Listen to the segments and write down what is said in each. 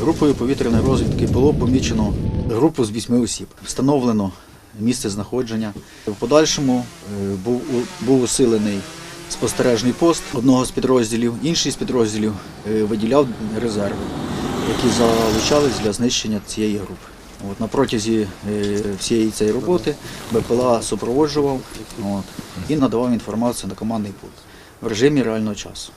Групою повітряної розвідки було помічено групу з вісьми осіб. Встановлено місце знаходження. В подальшому е, був, був усилений спостережний пост одного з підрозділів, інший з підрозділів е, виділяв резерви, які залучались для знищення цієї групи. От, на протязі е, всієї цієї роботи БПЛА супроводжував от, і надавав інформацію на командний пункт в режимі реального часу.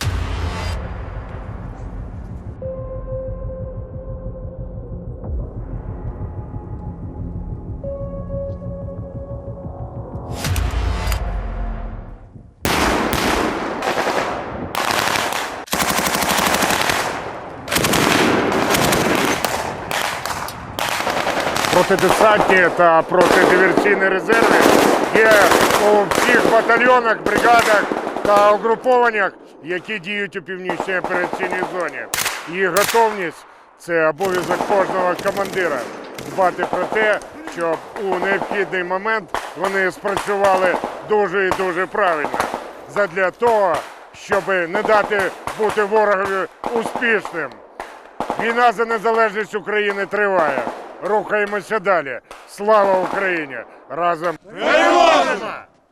Протидесантні та протидиверсійні резерви є у всіх батальйонах, бригадах та угрупованнях, які діють у північній операційній зоні. Їх готовність це обов'язок кожного командира дбати про те, щоб у необхідний момент вони спрацювали дуже і дуже правильно. Задля того, щоб не дати бути ворогові успішним. Війна за незалежність України триває. Рухаємося далі. Слава Україні! Разом переможемо!